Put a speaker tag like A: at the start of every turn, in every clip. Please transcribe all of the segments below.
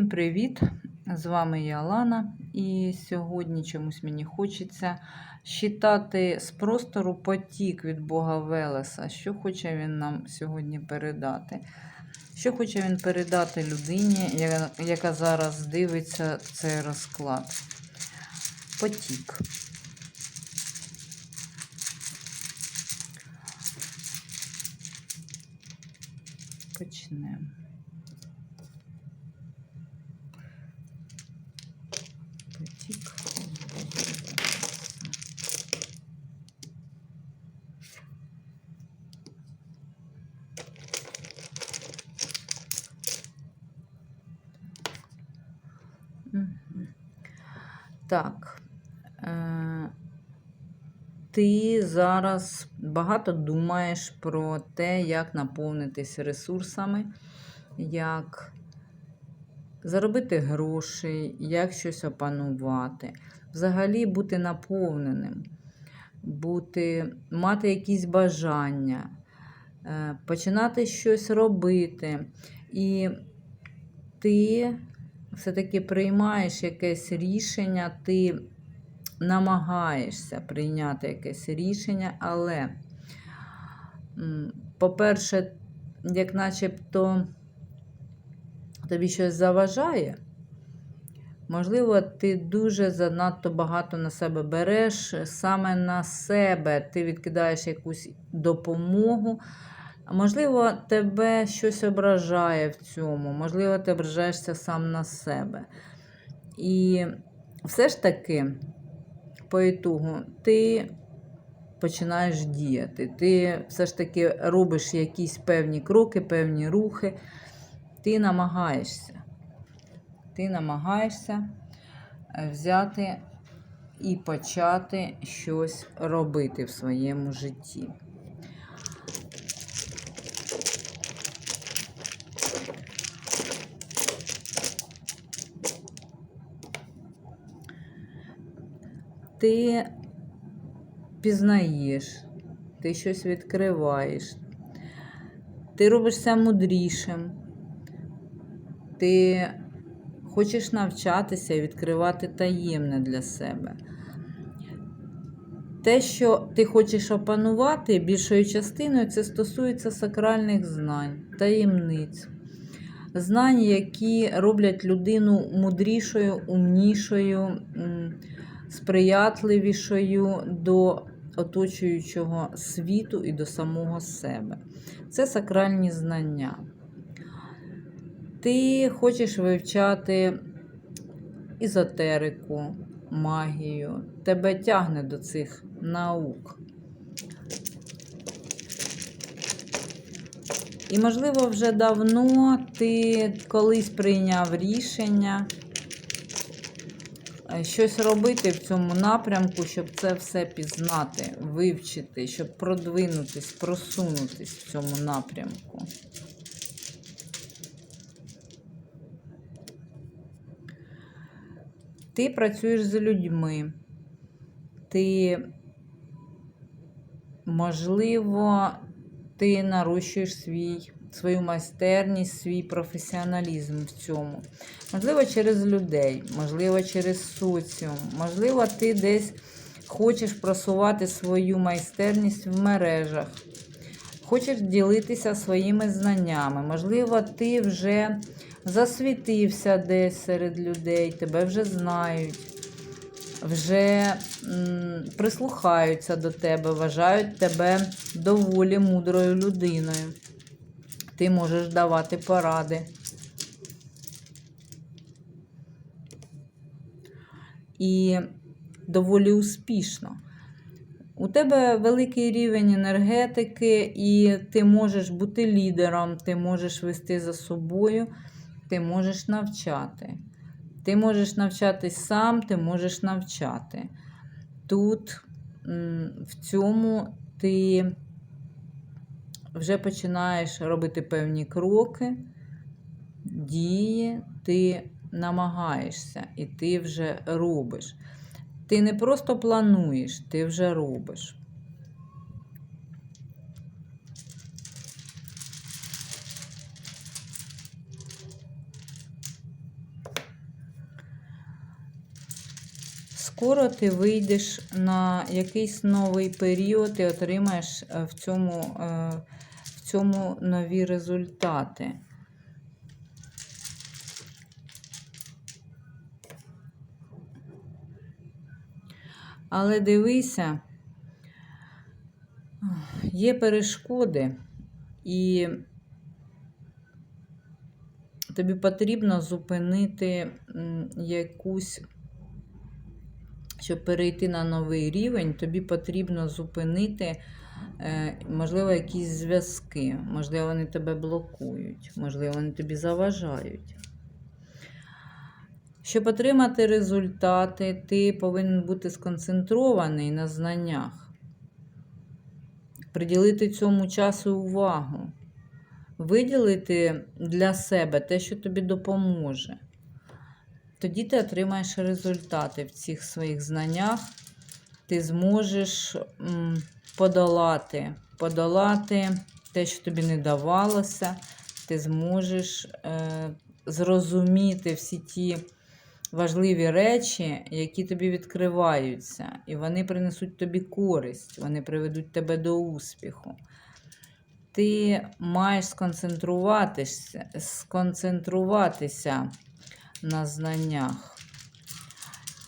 A: Всім привіт! З вами я Лана, і сьогодні чомусь мені хочеться считати з простору потік від Бога Велеса. Що хоче він нам сьогодні передати? Що хоче він передати людині, яка зараз дивиться цей розклад? Потік. Почнемо. Потік. Мгм. Так. Е, ти зараз багато думаєш про те, як наповнитись ресурсами, як заробити грошей, як щось опанувати, взагалі бути наповненим, бути, мати якісь бажання, е, починати щось робити. І ти все-таки приймаєш якесь рішення, ти намагаєшся прийняти якесь рішення, але, по-перше, як начебто тобі щось заважає, можливо, ти дуже занадто багато на себе береш, саме на себе ти відкидаєш якусь допомогу. Можливо, тебе щось ображає в цьому, можливо, ти ображаєшся сам на себе. І все ж таки, по ітогу, ти починаєш діяти. Ти все ж таки робиш якісь певні кроки, певні рухи. Ти намагаєшся. Ти намагаєшся е, взяти і почати щось робити в своєму житті. Ти пізнаєш, ти щось відкриваєш, ти робишся мудрішим, ти хочеш навчатися і відкривати таємне для себе. Те, що ти хочеш опанувати більшою частиною, це стосується сакральних знань, таємниць, знань, які роблять людину мудрішою, умнішою, сприятливішою до оточуючого світу і до самого себе. Це сакральні знання. Ти хочеш вивчати ізотерику, магію, тебе тягне до цих наук. І, можливо, вже давно ти колись прийняв рішення щось робити в цьому напрямку, щоб це все пізнати, вивчити, щоб продвинутись, просунутись в цьому напрямку. Ти працюєш з людьми. Ти, можливо, ти нарощуєш свій, свою майстерність, свій професіоналізм в цьому. Можливо, через людей, можливо, через соціум, можливо, ти десь хочеш просувати свою майстерність в мережах, хочеш ділитися своїми знаннями. Можливо, ти вже засвітився десь серед людей, тебе вже знають. Вже прислухаються до тебе, вважають тебе доволі мудрою людиною. Ти можеш давати поради. І доволі успішно. У тебе великий рівень енергетики, і ти можеш бути лідером, ти можеш вести за собою, ти можеш навчати. Ти можеш навчатись сам, ти можеш навчати. Тут в цьому ти вже починаєш робити певні кроки, дії, ти намагаєшся і ти вже робиш. Ти не просто плануєш, ти вже робиш. Скоро ти вийдеш на якийсь новий період і отримаєш е, в цьому е, цьому нові результати. Але дивися, є перешкоди, і тобі потрібно зупинити якусь, щоб перейти на новий рівень, тобі потрібно зупинити, можливо, якісь зв'язки, можливо, вони тебе блокують, можливо, вони тобі заважають. Щоб отримати результати, ти повинен бути сконцентрований на знаннях, приділити цьому часу увагу, виділити для себе те, що тобі допоможе. Тоді ти отримаєш результати в цих своїх знаннях, ти зможеш подолати, подолати те, що тобі не давалося, ти зможеш е, зрозуміти всі ті важливі речі, які тобі відкриваються, і вони принесуть тобі користь, вони приведуть тебе до успіху. Ти маєш сконцентруватися, сконцентруватися на знаннях.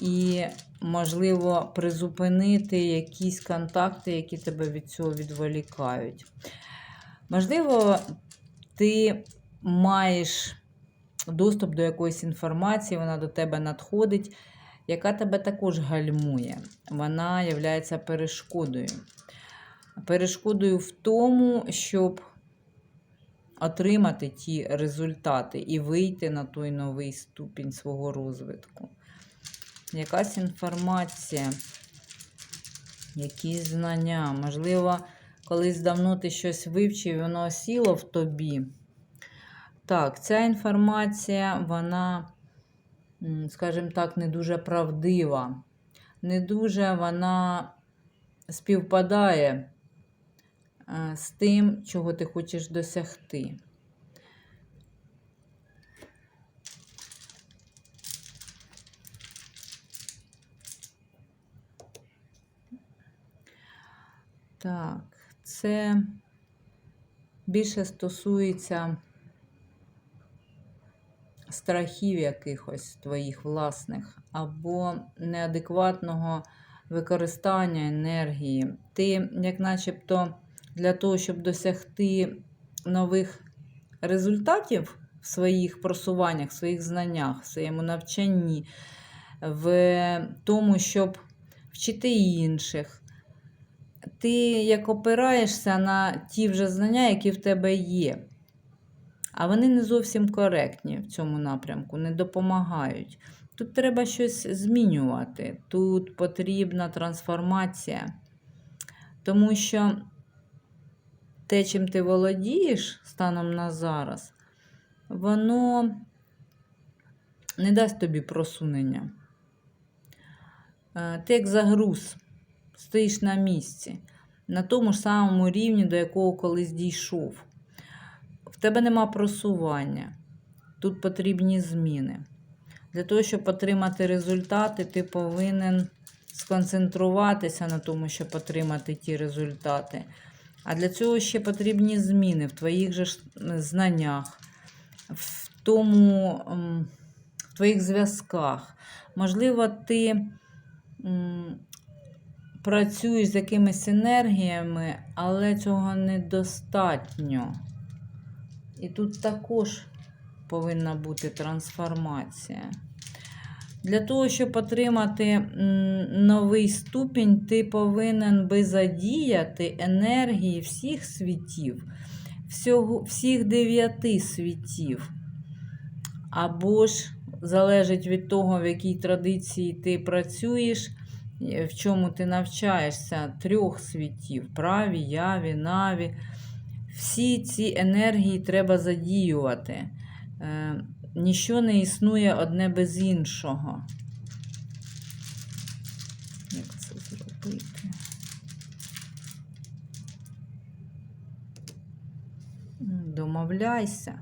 A: І, можливо, призупинити якісь контакти, які тебе від цього відволікають. Можливо, ти маєш доступ до якоїсь інформації, вона до тебе надходить, яка тебе також гальмує. Вона є перешкодою. Перешкодою в тому, щоб отримати ті результати і вийти на той новий ступінь свого розвитку. Якась інформація, якісь знання. Можливо, колись давно ти щось вивчив, і воно осіло в тобі. Так, ця інформація, вона, скажімо так, не дуже правдива. Не дуже вона співпадає е, з тим, чого ти хочеш досягти. Так, це більше стосується страхів якихось твоїх власних, або неадекватного використання енергії. Ти, як начебто, для того, щоб досягти нових результатів в своїх просуваннях, в своїх знаннях, в своєму навчанні, в тому, щоб вчити інших. Ти як опираєшся на ті вже знання, які в тебе є. А вони не зовсім коректні в цьому напрямку, не допомагають. Тут треба щось змінювати. Тут потрібна трансформація. Тому що те, чим ти володієш станом на зараз, воно не дасть тобі просунення. Е, ти як загруз, стоїш на місці, на тому ж самому рівні, до якого колись дійшов. В тебе нема просування. Тут потрібні зміни. Для того, щоб отримати результати, ти повинен сконцентруватися на тому, щоб отримати ті результати. А для цього ще потрібні зміни в твоїх же знаннях, в тому, в твоїх зв'язках. Можливо, ти працюєш з якимись енергіями, але цього недостатньо. І тут також повинна бути трансформація. Для того, щоб отримати новий ступінь, ти повинен би задіяти енергії всіх світів, всього, всіх дев'яти світів. Або ж залежить від того, в якій традиції ти працюєш, в чому ти навчаєшся, трьох світів праві, яві, наві. Всі ці енергії треба задіювати. Е, ніщо не існує одне без іншого. Як це зробити? Домовляйся.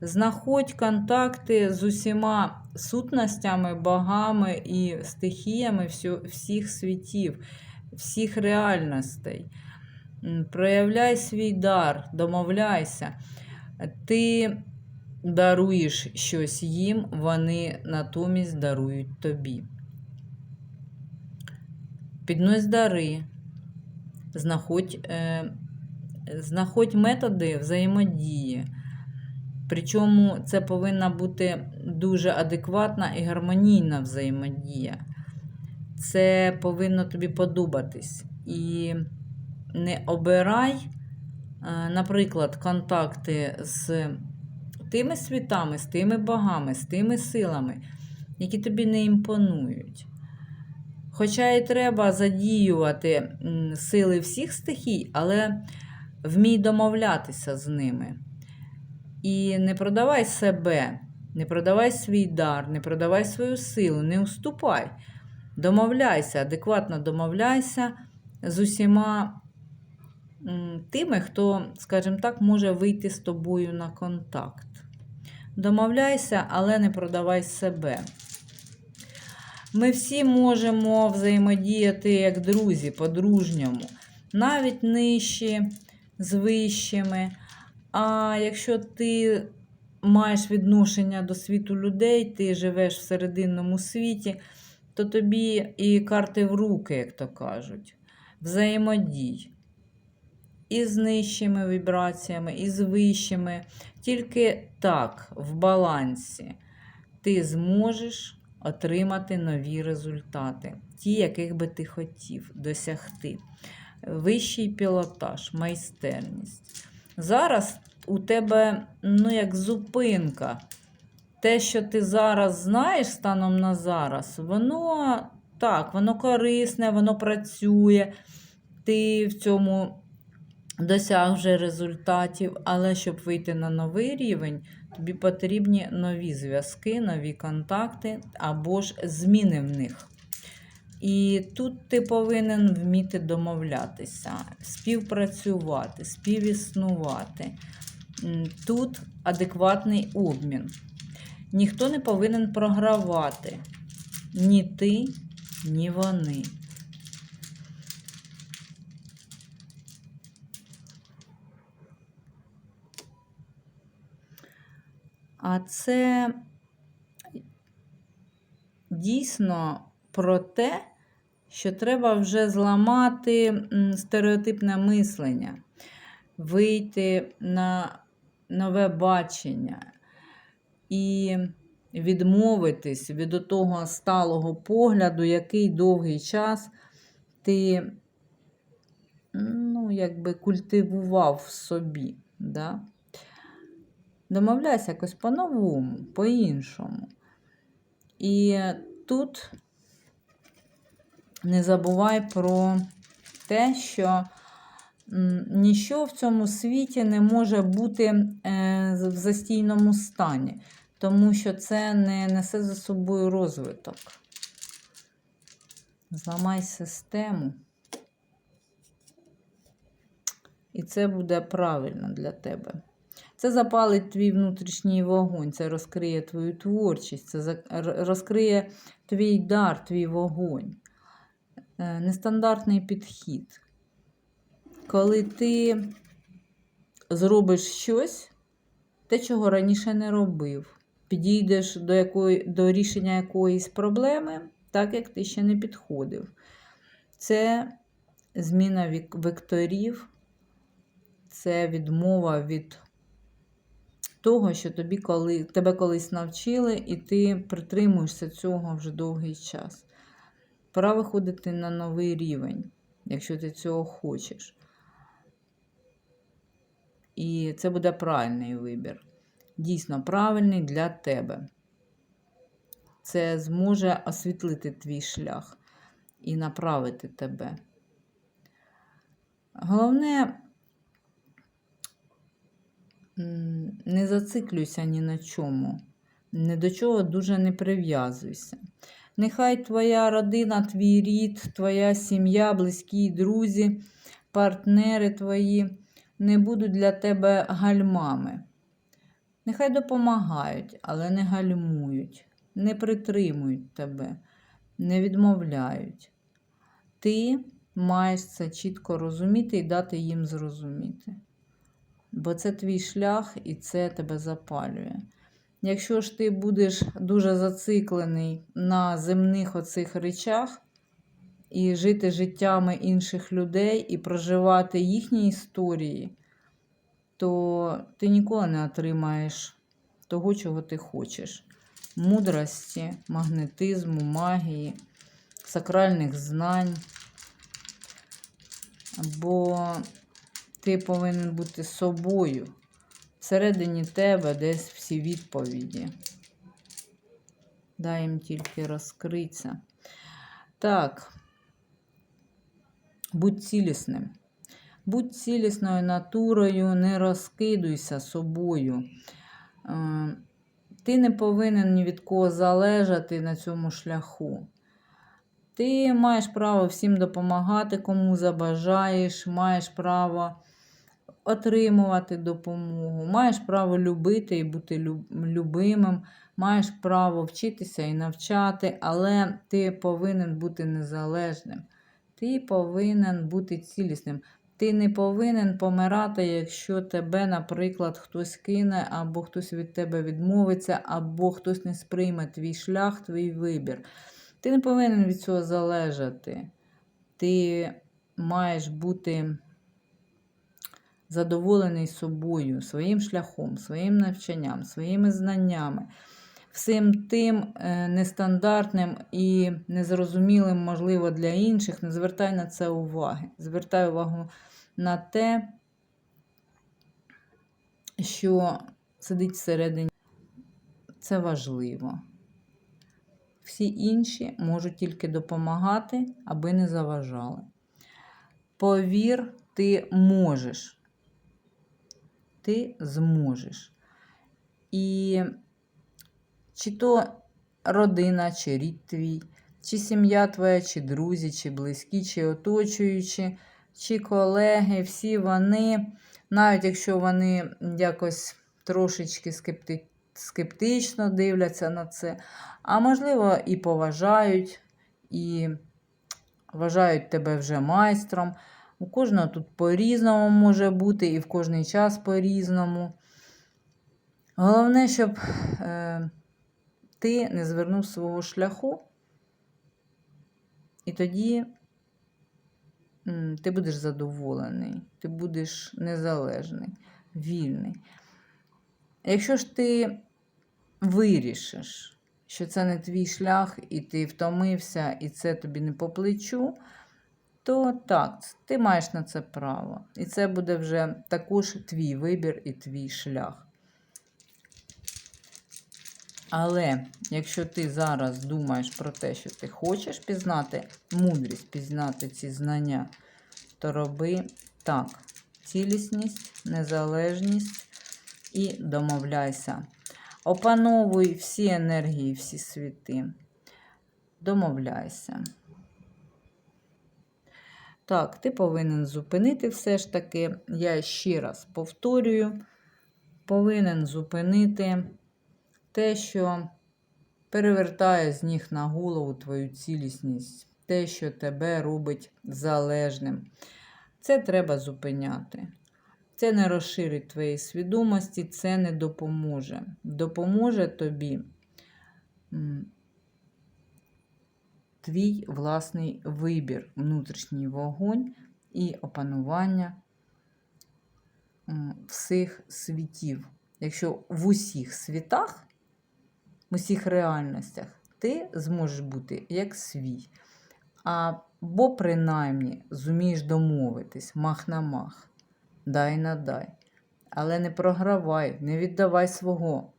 A: Знаходь контакти з усіма сутностями, богами і стихіями всіх світів, всіх реальностей. Проявляй свій дар, домовляйся. Ти даруєш щось їм, вони натомість дарують тобі. Піднось дари, знаходь, е, знаходь методи взаємодії. Причому це повинна бути дуже адекватна і гармонійна взаємодія. Це повинно тобі подобатись. І не обирай, е, наприклад, контакти з тими світами, з тими богами, з тими силами, які тобі не імпонують. Хоча і треба задіювати сили всіх стихій, але вмій домовлятися з ними. І не продавай себе, не продавай свій дар, не продавай свою силу, не уступай. Домовляйся, адекватно домовляйся з усіма тими, хто, скажімо так, може вийти з тобою на контакт. Домовляйся, але не продавай себе. Ми всі можемо взаємодіяти як друзі, по-дружньому, навіть нижчі з вищими. А якщо ти маєш відношення до світу людей, ти живеш в серединному світі, то тобі і карти в руки, як то кажуть, взаємодій. І з нижчими вібраціями, і з вищими. Тільки так, в балансі, ти зможеш отримати нові результати, ті, яких би ти хотів досягти. Вищий пілотаж, майстерність. Зараз у тебе, ну, як зупинка. Те, що ти зараз знаєш станом на зараз, воно так, воно корисне, воно працює. Ти в цьому досяг вже результатів, але щоб вийти на новий рівень, тобі потрібні нові зв'язки, нові контакти або ж зміни в них. І тут ти повинен вміти домовлятися, співпрацювати, співіснувати. Тут адекватний обмін. Ніхто не повинен програвати. Ні ти, ні вони. А це дійсно про те, що треба вже зламати стереотипне мислення, вийти на нове бачення і відмовитись від того сталого погляду, який довгий час ти ну, якби культивував в собі. Да? Домовляйся якось по-новому, по-іншому. І тут не забувай про те, що ніщо в цьому світі не може бути е, в застійному стані, тому що це не несе за собою розвиток. Зламай систему. І це буде правильно для тебе. Це запалить твій внутрішній вогонь, це розкриє твою творчість, це розкриє твій дар, твій вогонь. Е, Нестандартний підхід. Коли ти зробиш щось, те, чого раніше не робив, підійдеш до, якої, до рішення якоїсь проблеми, так як ти ще не підходив. Це зміна векторів, це відмова від того, що тобі коли, тебе колись навчили, і ти притримуєшся цього вже довгий час. Пора виходити на новий рівень, якщо ти цього хочеш. І це буде правильний вибір. Дійсно правильний для тебе. Це зможе освітлити твій шлях і направити тебе. Головне, не зациклюйся ні на чому, ні до чого дуже не прив'язуйся. Нехай твоя родина, твій рід, твоя сім'я, близькі друзі, партнери твої не будуть для тебе гальмами. Нехай допомагають, але не гальмують, не притримують тебе, не відмовляють. Ти маєш це чітко розуміти і дати їм зрозуміти. Бо це твій шлях і це тебе запалює. Якщо ж ти будеш дуже зациклений на земних оцих речах і жити життями інших людей, і проживати їхні історії, то ти ніколи не отримаєш того, чого ти хочеш. Мудрості, магнетизму, магії, сакральних знань. Бо ти повинен бути собою. Всередині тебе десь всі відповіді. Дай їм тільки розкритися. Так, будь цілісним. Будь цілісною натурою, не розкидуйся собою. Е, Ти не повинен ні від кого залежати на цьому шляху. Ти маєш право всім допомагати, кому забажаєш, маєш право отримувати допомогу, маєш право любити і бути любимим, маєш право вчитися і навчати, але ти повинен бути незалежним. Ти повинен бути цілісним. Ти не повинен помирати, якщо тебе, наприклад, хтось кине, або хтось від тебе відмовиться, або хтось не сприйме твій шлях, твій вибір. Ти не повинен від цього залежати. Ти маєш бути задоволений собою, своїм шляхом, своїм навчанням, своїми знаннями, всім тим е, нестандартним і незрозумілим, можливо, для інших. Не звертай на це уваги. Звертай увагу на те, що сидить всередині. Це важливо. Всі інші можуть тільки допомагати, аби не заважали. Повір, ти можеш. Ти зможеш. І чи то родина, чи рід твій, чи сім'я твоя, чи друзі, чи близькі, чи оточуючі, чи колеги, всі вони, навіть якщо вони якось трошечки скепти... скептично дивляться на це, а можливо, і поважають, і вважають тебе вже майстром. У кожного тут по-різному може бути, і в кожний час по-різному. Головне, щоб е, ти не звернув свого шляху, і тоді ти будеш задоволений, ти будеш незалежний, вільний. Якщо ж ти вирішиш, що це не твій шлях, і ти втомився, і це тобі не по плечу, то так, ти маєш на це право. І це буде вже також твій вибір і твій шлях. Але якщо ти зараз думаєш про те, що ти хочеш пізнати мудрість, пізнати ці знання, то роби так: цілісність, незалежність і домовляйся. Опановуй всі енергії, всі світи. Домовляйся. Так, ти повинен зупинити все ж таки, я ще раз повторюю, повинен зупинити те, що перевертає з ніг на голову твою цілісність, те, що тебе робить залежним. Це треба зупиняти. Це не розширить твоєї свідомості, це не допоможе. Допоможе тобі твій власний вибір, внутрішній вогонь і опанування всіх світів. Якщо в усіх світах, в усіх реальностях ти зможеш бути як свій, або принаймні зумієш домовитись мах на мах, дай на дай. Але не програвай, не віддавай свого,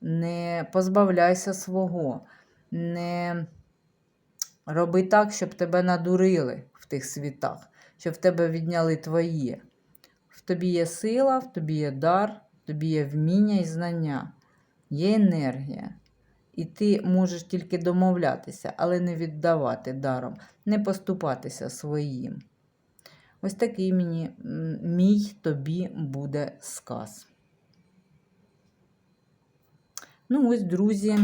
A: не позбавляйся свого, не роби так, щоб тебе надурили в тих світах, щоб в тебе відняли твоє. В тобі є сила, в тобі є дар, в тобі є вміння і знання, є енергія. І ти можеш тільки домовлятися, але не віддавати даром, не поступатися своїм. Ось такий мені, мій тобі буде сказ. Ну, ось, друзі,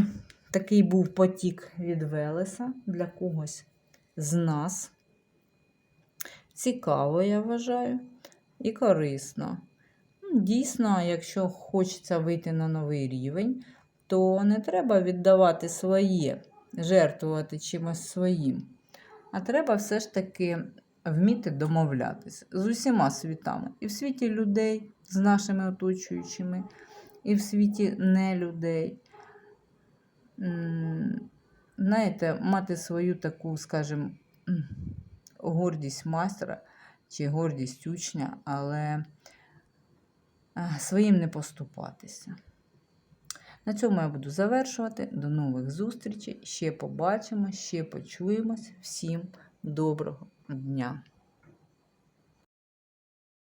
A: такий був потік від Велеса для когось з нас. Цікаво, я вважаю, і корисно. Ну, Дійсно, якщо хочеться вийти на новий рівень, то не треба віддавати своє, жертвувати чимось своїм. А треба все ж таки вміти домовлятися з усіма світами. І в світі людей, з нашими оточуючими, і в світі не людей. Знаєте, мати свою таку, скажімо, гордість майстра чи гордість учня, але своїм не поступатися. На цьому я буду завершувати. До нових зустрічей. Ще побачимо, ще почуємось. Всім доброго дня!